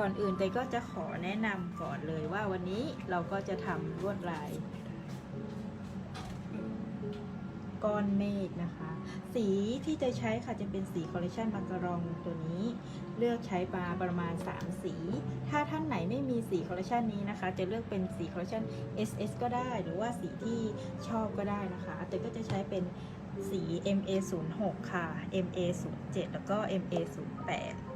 ก่อนอื่นเตยก็จะขอแนะนำก่อนเลยว่าวันนี้เราก็จะทำลวดลายก้อนเมฆนะคะ สีที่จะใช้ค่ะจะเป็นสีคอลเลคชันมากรองตัวนี้ เลือกใช้มาประมาณ 3 สี ถ้าท่านไหนไม่มีสีคอลเลคชันนี้นะคะ จะเลือกเป็นสีคอลเลคชัน SS ก็ได้ หรือว่าสีที่ชอบก็ได้นะคะ แต่ก็จะใช้เป็นสี MA06 ค่ะ MA07 แล้วก็ MA08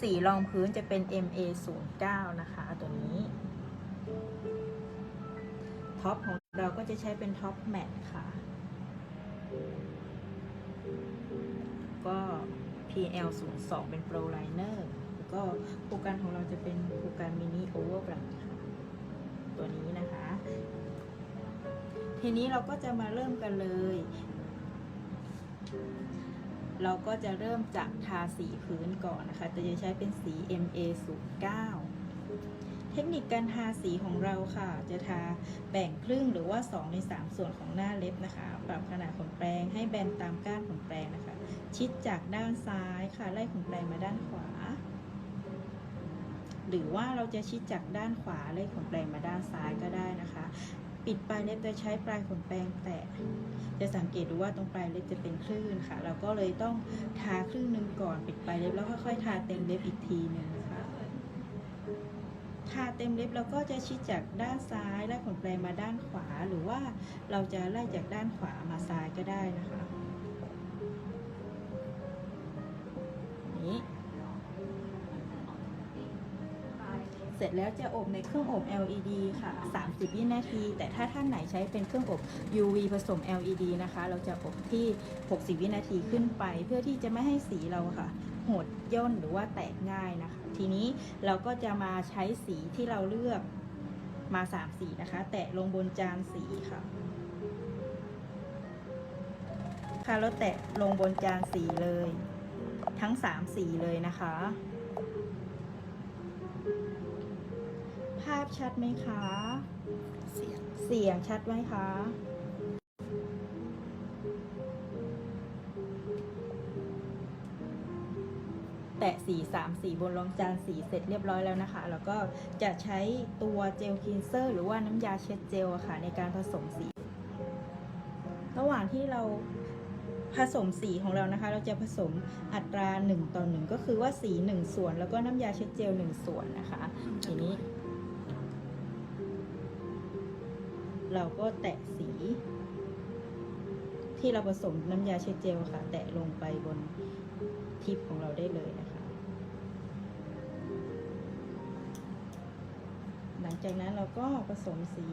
สีรองพื้นจะเป็น MA09 นะคะ ตัวนี้ ท็อปของเราก็จะใช้เป็นท็อปแมทค่ะ ก็ PL02 เป็น Pro Liner แล้วก็โปรแกรมของเราจะเป็นโปรแกรม Mini Overbrush ค่ะ ตัวนี้นะคะ ทีนี้เราก็จะมาเริ่มกันเลย เราก็จะเริ่มจากทาสีพื้นก่อนนะคะแต่จะใช้เป็นสี MA09 เทคนิคการทาสีของเราค่ะ จะทาแบ่งครึ่งหรือว่า 2 ใน 3 ส่วนของหน้าเล็บนะคะ ปรับขนาดขนแปรงให้แบนตามก้านขนแปรงนะคะ ชิดจากด้านซ้ายค่ะ ไล่ขนแปรงมาด้านขวา หรือว่าเราจะชิดจากด้านขวาไล่ขนแปรงมาด้านซ้ายก็ได้นะคะ ปิดปลายเล็บโดยใช้ปลายขนแปรงแตะจะสังเกตดูว่าตรงปลายเล็บจะเป็นคลื่นค่ะ เราก็เลยต้องทาครึ่งหนึ่งก่อนปิดปลายเล็บแล้วค่อยๆทาเต็มเล็บอีกทีหนึ่งนะคะทาเต็มเล็บเราก็จะชิดจากด้านซ้ายไล่ขนแปรงมาด้านขวา หรือว่าเราจะไล่จากด้านขวามาซ้ายก็ได้นะคะ เสร็จแล้วจะอบในเครื่องอบ LED ค่ะ 30 วินาที แต่ถ้าท่านไหนใช้เป็นเครื่องอบ UV ผสม LED นะคะ เราจะอบที่ 60 วินาทีขึ้นไป เพื่อที่จะไม่ให้สีเราค่ะ หดย่นหรือว่าแตกง่ายนะคะ ทีนี้เราก็จะมาใช้สีที่เราเลือกมา 3 สีนะคะ แตะลงบนจานสีค่ะค่ะแล้วแตะลงบนจานสีเลย ทั้ง 3 สีเลยนะคะาพชัดไหมคะ เสียง เสียงชัดไหมคะ แตะสีสามสีบนรองจานสีเสร็จเรียบร้อยแล้วนะคะ แล้วก็จะใช้ตัวเจลคลีนเซอร์หรือว่าน้ำยาเช็ดเจลอะค่ะในการผสมสี ระหว่างที่เราผสมสีของเรานะคะ เราจะผสมอัตรา 1 ต่อ 1 ก็คือว่าสี 1 ส่วน แล้วก็น้ำยาเช็ดเจล 1 ส่วนนะคะ ทีนี้ เราก็แตะสี ที่เราผสมน้ำยาเช็ดเจลค่ะ แตะลงไปบนทิปของเราได้เลยนะคะ หลังจากนั้นเราก็ผสมสี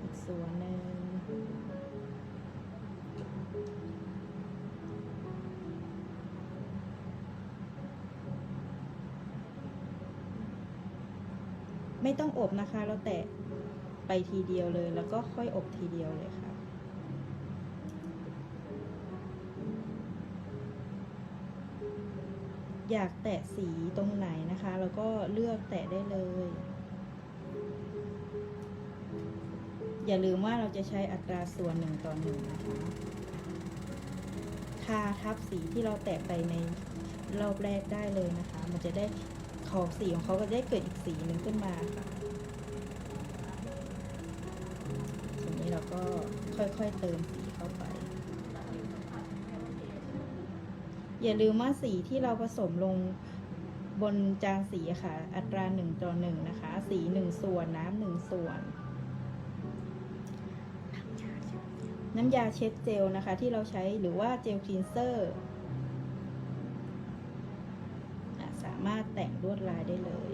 อีกส่วนหนึ่งไม่ต้องอบนะคะ เราแตะ ไปทีเดียวเลย แล้วก็ค่อยอบทีเดียวเลยค่ะ อยากแตะสีตรงไหนนะคะ แล้วก็เลือกแตะได้เลย อย่าลืมว่าเราจะใช้อัตราส่วนหนึ่งต่อหนึ่งนะคะทาทับสีที่เราแตะไปในรอบแรกได้เลยนะคะ มันจะได้ขอบสีของเขาก็จะได้เกิดอีกสีหนึ่งขึ้นมาค่ะ ก็ค่อยๆเติมสีเข้าไป อย่าลืมว่าสีที่เราผสมลงบนจานสีค่ะ อัตราหนึ่งต่อหนึ่งนะคะ สีหนึ่งส่วนน้ำหนึ่งส่วน น้ำยาเช็ดเจลนะคะ ที่เราใช้หรือว่าเจลคลีนเซอร์สามารถแต่งลวดลายได้เลย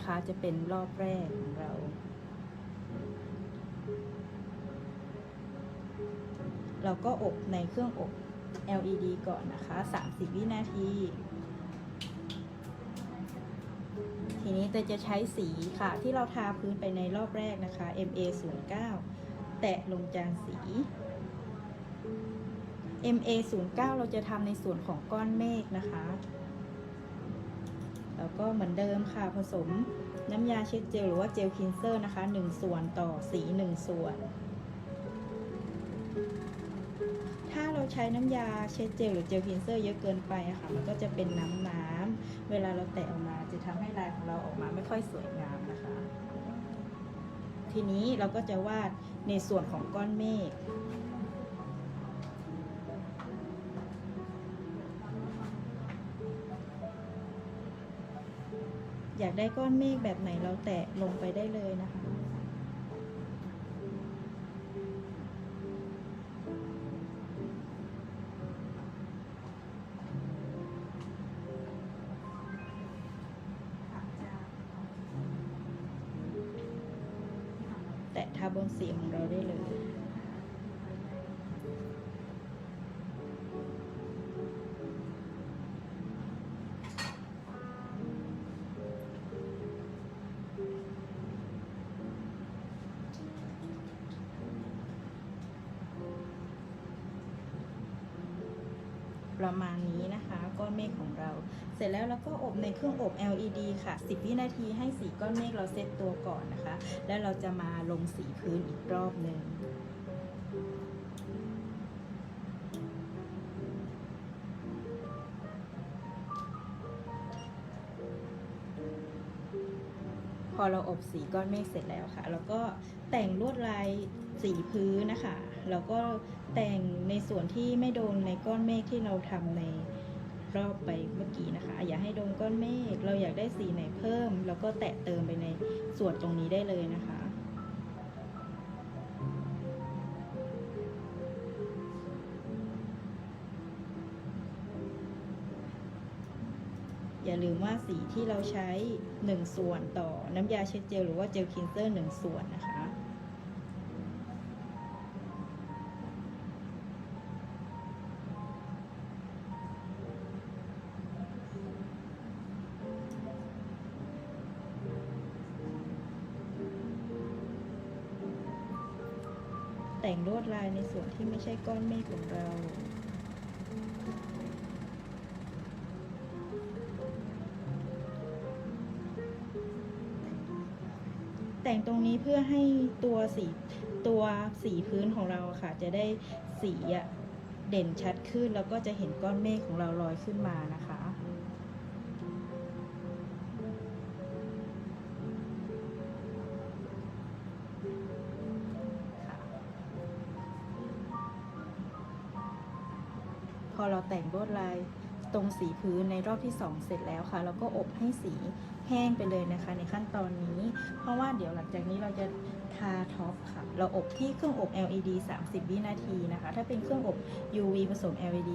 นะคะ จะเป็นรอบแรกของเรา เราก็อบในเครื่องอบ LED ก่อนนะคะ 30 วินาที ทีนี้เตยจะใช้สีค่ะที่เราทาพื้นไปในรอบแรกนะคะ MA09 แตะลงจานสี MA09 เราจะทำในส่วนของก้อนเมฆนะคะ แล้วก็เหมือนเดิมค่ะผสมน้ำยาเช็ดเจลหรือว่าเจลคินเซอร์นะคะ 1 ส่วนต่อสี 1 ส่วน ถ้าเราใช้น้ำยาเช็ดเจลหรือเจลคินเซอร์เยอะเกินไปอะค่ะ มันก็จะเป็นน้ำน้ำเวลาเราแตะออกมาจะทำให้ลายของเราออกมาไม่ค่อยสวยงามนะคะ ทีนี้เราก็จะวาดในส่วนของก้อนเมฆ อยากได้ก้อนเมฆแบบไหนเราแตะลงไปได้เลยนะคะแตะทาบนสีของเราได้เลย ประมาณนี้นะคะ ก้อนเมฆของเรา เสร็จแล้วเราก็อบในเครื่องอบ LED ค่ะ 10 วินาทีให้สีก้อนเมฆเราเซตตัวก่อนนะคะ แล้วเราจะมาลงสีพื้นอีกรอบหนึ่งพอเราอบสีก้อนเมฆเสร็จแล้วค่ะ แล้วก็แต่งลวดลายสีพื้นนะคะ แล้วก็แต่งในส่วนที่ไม่โดนในก้อนเมฆที่เราทำในรอบไปเมื่อกี้นะคะ อย่าให้โดนก้อนเมฆเราอยากได้สีไหนเพิ่มแล้วก็แตะเติมไปในส่วนตรงนี้ได้เลยนะคะอย่าลืมว่าสีที่เราใช้ 1 ส่วนต่อน้ำยาเช็ดเจลหรือว่าเจลคินเซอร์ 1 ส่วนนะคะ งลวดลายในส่วนที่ไม่ใช่ก้อนเมฆของเราแต่งตรงนี้เพื่อให้ตัวสีตัวสีพื้นของเราค่ะ จะได้สีเด่นชัดขึ้น แล้วก็จะเห็นก้อนเมฆของเราลอยขึ้นมานะคะ อเราแต่งลวดลายตรงสีพื้นในรอบที่ 2 เสร็จแล้วค่ะ แล้วก็อบให้สีแห้งไปเลยนะคะ ในขั้นตอนนี้ เพราะว่าเดี๋ยวหลังจากนี้เราจะทาท็อปค่ะ เราอบที่เครื่องอบ LED 30 วินาทีนะคะ ถ้าเป็นเครื่องอบ UV ผสม LED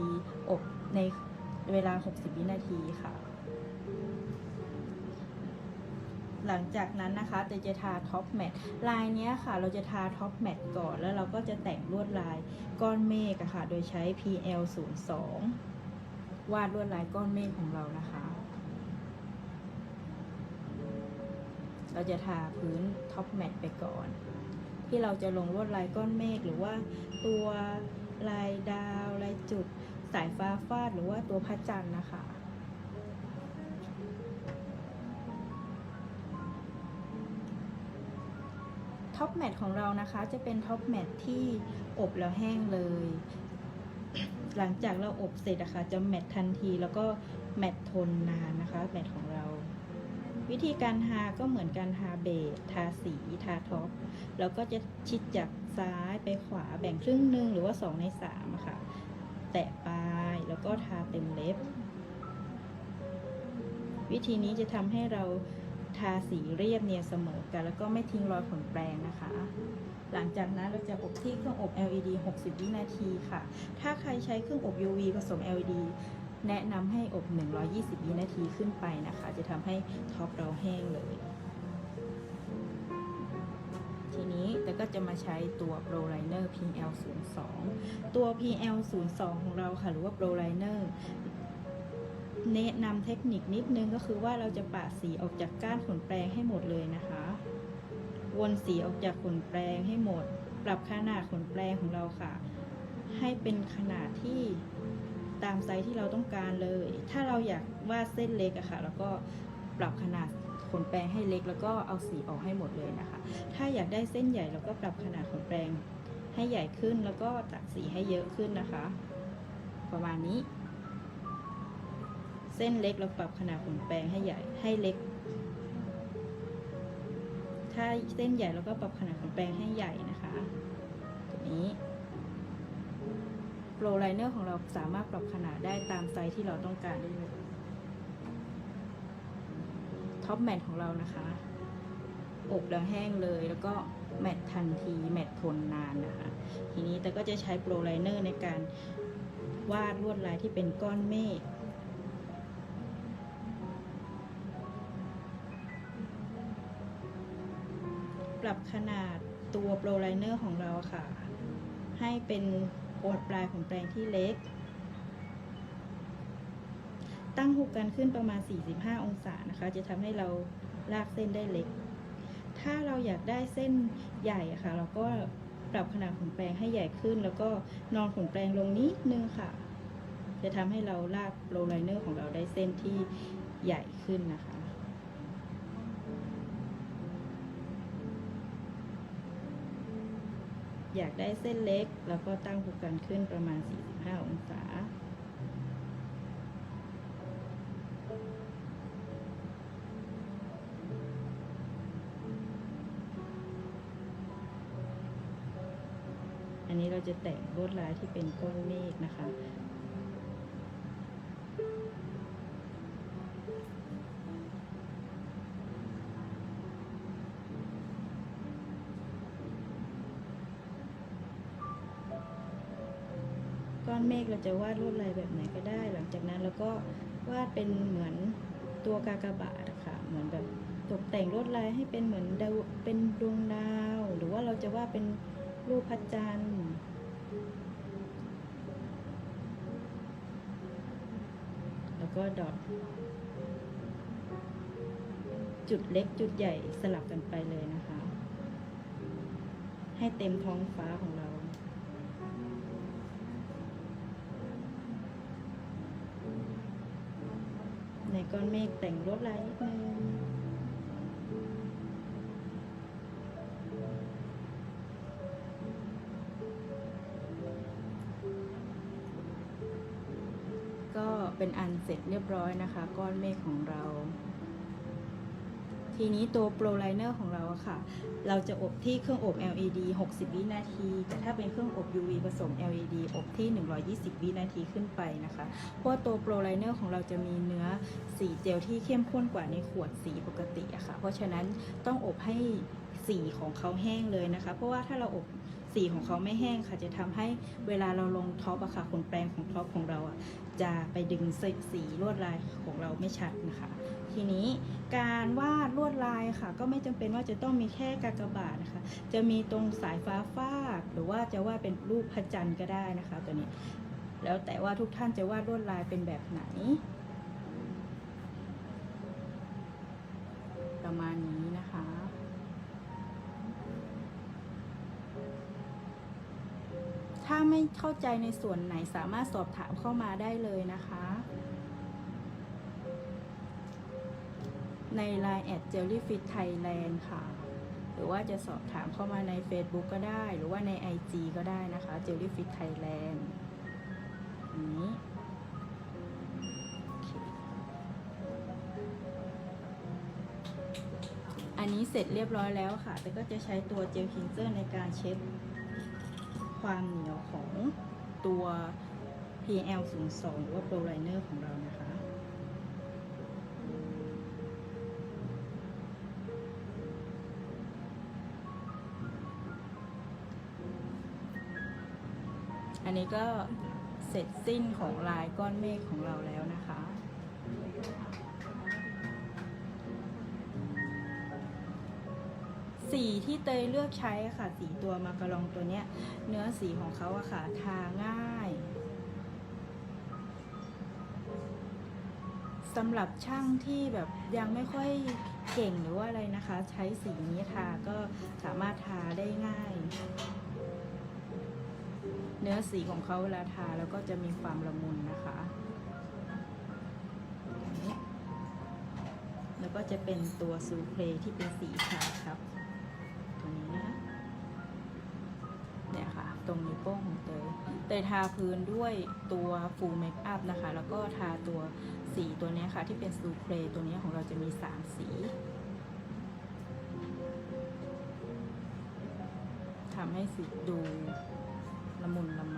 อบในเวลา 60 วินาทีค่ะ หลังจากนั้นนะคะเตยจะทาท็อปแมทลายเนี้ยค่ะ เราจะทาท็อปแมทก่อนแล้วเราก็จะแต่งลวดลายก้อนเมฆค่ะ โดยใช้ PL 0 2วาดลวดลายก้อนเมฆของเรานะคะ เราจะทาพื้นท็อปแมทไปก่อน ที่เราจะลงลวดลายก้อนเมฆหรือว่าตัวลายดาวลายจุดสายฟ้าฟาดหรือว่าตัวพระจันทร์นะคะ ท็อปแมทของเรานะคะ จะเป็นท็อปแมทที่อบแล้วแห้งเลย หลังจากเราอบเสร็จนะคะจะแมททันทีแล้วก็แมททนนานนะคะแมทของเรา วิธีการทาก็เหมือนการทาเบสทาสีทาท็อปแล้วก็จะชิดจากซ้ายไปขวาแบ่งครึ่งหนึ่งหรือว่า 2 ใน3ะค่ะ แตะปลายแล้วก็ทาเต็มเล็บ วิธีนี้จะทำให้เรา ทาสีเรียบเนียนเสมอกัน แล้วก็ไม่ทิ้งรอยขนแปรงนะคะ หลังจากนั้นเราจะอบที่เครื่องอบ LED 60 วินาทีค่ะ ถ้าใครใช้เครื่องอบ UV ผสม LED แนะนำให้อบ 120 วินาทีขึ้นไปนะคะ จะทำให้ท็อปเราแห้งเลย ทีนี้แต่ก็จะมาใช้ตัว Pro Liner PL 0 2 ตัว PL 0 2 ของเราค่ะ หรือว่า Pro Liner แนะนำเทคนิคนิดนึงก็คือว่าเราจะปาดสีออกจากก้านขนแปรงให้หมดเลยนะคะ วนสีออกจากขนแปรงให้หมด ปรับขนาดขนแปรงของเราค่ะ ให้เป็นขนาดที่ตามไซส์ที่เราต้องการเลย ถ้าเราอยากวาดเส้นเล็กอะค่ะ แล้วก็ปรับขนาดขนแปรงให้เล็ก แล้วก็เอาสีออกให้หมดเลยนะคะ ถ้าอยากได้เส้นใหญ่เราก็ปรับขนาดขนแปรงให้ใหญ่ขึ้นแล้วก็ตัดสีให้เยอะขึ้นนะคะ ประมาณนี้ เส้นเล็กเราปรับขนาดขนแปรงให้ใหญ่ให้เล็ก ถ้าเส้นใหญ่เราก็ปรับขนาดขนแปรงให้ใหญ่นะคะตัวนี้โปรไลเนอร์ของเราสามารถปรับขนาดได้ตามไซส์ที่เราต้องการได้เลยท็อปแมทของเรานะคะอบแล้วแห้งเลยแล้วก็แมททันที แมททนนานนะคะ ทีนี้แต่ก็จะใช้โปรไลเนอร์ในการวาดลวดลายที่เป็นก้อนเมฆ ปรับขนาดตัวโปรไลเนอร์ของเราค่ะ ให้เป็นโอดปลายของแปรงที่เล็ก ตั้งหุกกันขึ้นประมาณ 45 องศานะคะ จะทำให้เราลากเส้นได้เล็ก ถ้าเราอยากได้เส้นใหญ่ะค่ะ เราก็ปรับขนาดขนแปรงให้ใหญ่ขึ้น แล้วก็นอนขนแปรงลงนิดนึงค่ะ จะทำให้เราลากโปรไลเนอร์ของเราได้เส้นที่ใหญ่ขึ้นนะคะ อยากได้เส้นเล็ก แล้วก็ตั้งภูกกันขึ้นประมาณ 45 องศา อันนี้เราจะแต่งลวดลายที่เป็นก้อนเมฆนะคะ เราจะวาดลวดลายแบบไหนก็ได้ หลังจากนั้นเราก็วาดเป็นเหมือนตัวกากบาทอะค่ะเหมือนแบบตกแต่งลวดลายให้เป็นเหมือนดาวเป็นดวงดาว หรือว่าเราจะวาดเป็นรูปพระจันทร์แล้วก็ดอทจุดเล็กจุดใหญ่สลับกันไปเลยนะคะ ให้เต็มท้องฟ้าของเรา ก้อนเมฆแต่งลวดลายนิดนึงก็เป็นอันเสร็จเรียบร้อยนะคะ ก้อนเมฆของเรา ทีนี้ตัวโปรไลเนอร์ของเราอะค่ะ เราจะอบที่เครื่องอบ LED 60 วินาที แต่ถ้าเป็นเครื่องอบ UV ผสม LED อบที่ 120 วินาทีขึ้นไปนะคะ เพราะว่าตัวโปรไลเนอร์ของเราจะมีเนื้อสีเจลที่เข้มข้นกว่าในขวดสีปกติอะค่ะ เพราะฉะนั้นต้องอบให้สีของเขาแห้งเลยนะคะ เพราะว่าถ้าเราอบสีของเขาไม่แห้งค่ะ จะทำให้เวลาเราลงท็อปอะค่ะขนแปรงของท็อปของเราอะจะไปดึงสีลวดลายของเราไม่ชัดนะคะ ทีนี้การวาดลวดลายค่ะ ก็ไม่จำเป็นว่าจะต้องมีแค่กากบาทนะคะ จะมีตรงสายฟ้าฟาดหรือว่าจะวาดเป็นรูปพระจันทร์ก็ได้นะคะตัวนี้ แล้วแต่ว่าทุกท่านจะวาดลวดลายเป็นแบบไหน ประมาณนี้นะคะถ้าไม่เข้าใจในส่วนไหนสามารถสอบถามเข้ามาได้เลยนะคะ ใน Line แอด Jellyfish Thailand ค่ะ หรือว่าจะสอบถามเข้ามาใน Facebook ก็ได้ หรือว่าใน IG ก็ได้นะคะ Jellyfish Thailand อันนี้โอเคอันนี้เสร็จเรียบร้อยแล้วค่ะ แต่ก็จะใช้ตัวเจลคินเซอร์ในการเช็ดความเหนียวของตัว PL 0 2 หรือว่า Pro Liner ของเรานะคะ อันนี้ก็เสร็จสิ้นของลายก้อนเมฆของเราแล้วนะคะ สีที่เตยเลือกใช้ค่ะ สีตัวมาการองตัวเนี้ย เนื้อสีของเขาอะค่ะ ทาง่ายสำหรับช่างที่แบบยังไม่ค่อยเก่งหรือว่าอะไรนะคะ ใช้สีนี้ทาก็สามารถทาได้ง่าย เนื้อสีของเขาเวลาทาแล้วก็จะมีความละมุนนะคะแล้วก็จะเป็นตัวซูเพลที่เป็นสีขาวครับ ตัวนี้นะเนี่ยค่ะ ตรงนิ้วโป้งของเตยเตยทาพื้นด้วยตัวฟูลเมคอัพนะคะ แล้วก็ทาตัวสีตัวนี้ค่ะ ที่เป็นซูเพลตัวนี้ของเราจะมี 3 สีทำให้สีดู ละมุนละไม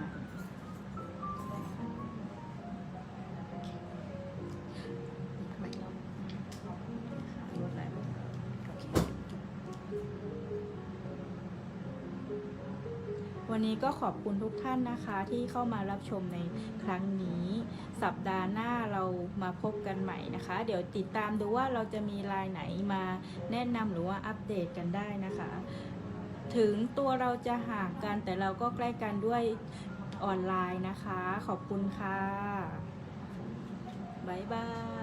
วันนี้ก็ขอบคุณทุกท่านนะคะที่เข้ามารับชมในครั้งนี้ สัปดาห์หน้าเรามาพบกันใหม่นะคะ เดี๋ยวติดตามดูว่าเราจะมีลายไหนมาแนะนำหรือว่าอัปเดตกันได้นะคะ ถึงตัวเราจะห่างกันแต่เราก็ใกล้กันด้วยออนไลน์นะคะ ขอบคุณค่ะ บ๊ายบาย